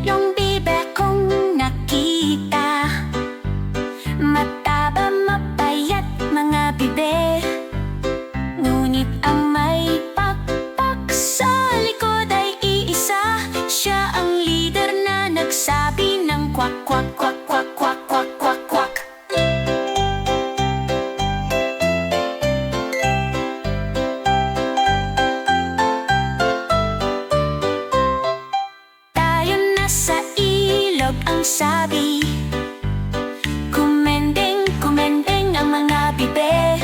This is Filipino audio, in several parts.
Tatlong bibe kong nakita. Mataba, mapayat mga bibe. Ngunit ang may pakpak sa likod iisa. Siya ang leader na nagsabi ng kwak kwak. Ang sabi. Kumendeng, kumendeng ang mga bibe.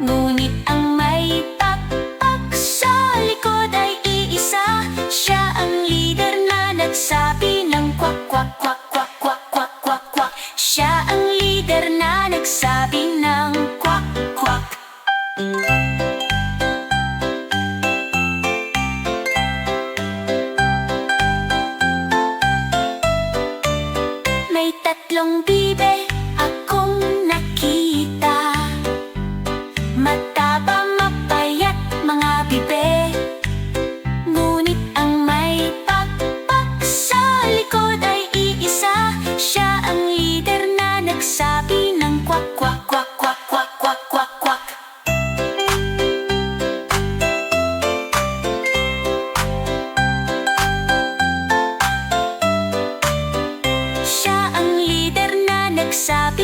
Ngunit ang may pakpak sa likod ay iisa. Siya ang leader na nagsabi ng kwak kwak kwak kwak kwak kwak kwak kwak. Siya ang leader na nagsabi ng kwak kwak. tatlong 龙边 sabios.